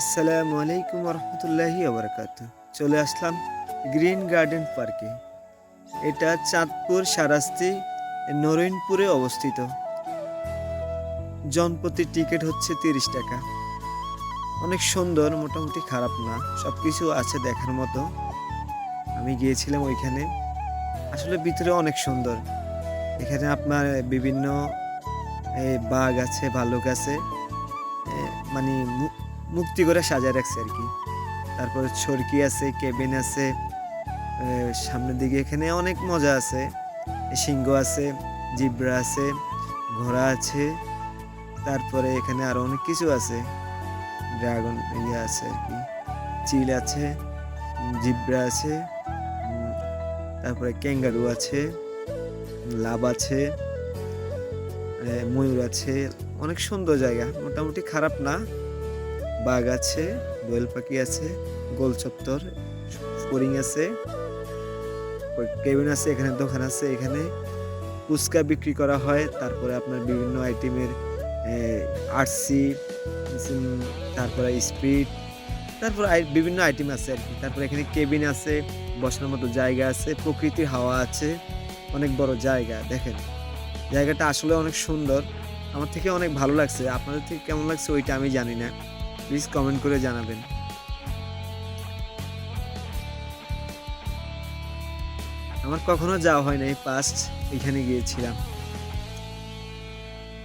আসসালামু আলাইকুম রহমতুল্লাহি আবরকাত চলে আসলাম গ্রিন গার্ডেন পার্কে। এটা চাঁদপুর সারাস্তি নরেনপুরে অবস্থিত। জনপ্রতি টিকিট হচ্ছে তিরিশ টাকা। অনেক সুন্দর, মোটামুটি খারাপ না সব কিছু আছে দেখার মতো। আমি গিয়েছিলাম ওইখানে। আসলে ভিতরে অনেক সুন্দর। এখানে আপনার বিভিন্ন বাঘ আছে ভাল্লুক আছে। মানে মুক্তি করে সাজায় রাখছে আর কি। তারপরে ছড়কি আছে, কেবিন আছে সামনের দিকে এখানে অনেক মজা আছে। সিংহ আছে, জিব্রা আছে, ঘোড়া আছে, তারপরে এখানে আরও অনেক কিছু আছে। ড্রাগন ইয়ে আছে আর কি, চিল আছে, জিব্রা আছে তারপরে ক্যাঙ্গারু আছে, লাভ আছে ময়ূর আছে, অনেক সুন্দর জায়গা, মোটামুটি খারাপ না। বাঘ আছে, দোয়েল পাখি আছে, গোল চত্বর ফরিং আছে, কেবিন আছে, এখানে দোকান আছে, এখানে ফুচকা বিক্রি করা হয়, তারপরে আপনার বিভিন্ন আইটেমের আরসি তারপরে স্পিড, তারপর বিভিন্ন আইটেম আছে আর কি। তারপরে এখানে কেবিন আছে, বসার মতো জায়গা আছে, প্রকৃতির হাওয়া আছে, অনেক বড় জায়গা, দেখেন। জায়গাটা আসলে অনেক সুন্দর। আমার থেকে অনেক ভালো লাগছে। আপনাদের থেকে কেমন লাগছে ওইটা আমি জানি না। প্লিজ কমেন্ট করে জানাবেন। আমার কখনো যাওয়া হয় নাই পাস্ট এখানে গিয়েছিলাম।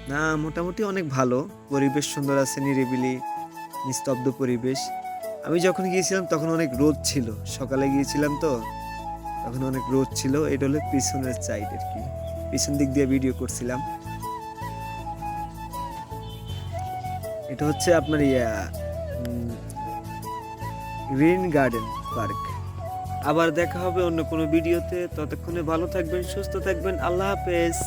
না, মোটামুটি অনেক ভালো। পরিবেশ সুন্দর আছে, নিরিবিলি, নিস্তব্ধ পরিবেশ। আমি যখন গিয়েছিলাম তখন অনেক রোদ ছিল। সকালে গিয়েছিলাম তো, তখন অনেক রোদ ছিল। এটা হলো পিছনের সাইড আর কি। পিছন দিক দিয়ে ভিডিও করছিলাম। এটা হচ্ছে আপনার ইয়া গার্ডেন পার্ক আবার দেখা হবে অন্য কোনো ভিডিওতে। ততক্ষণে ভালো থাকবেন, সুস্থ থাকবেন। আল্লাহ হাফেজ।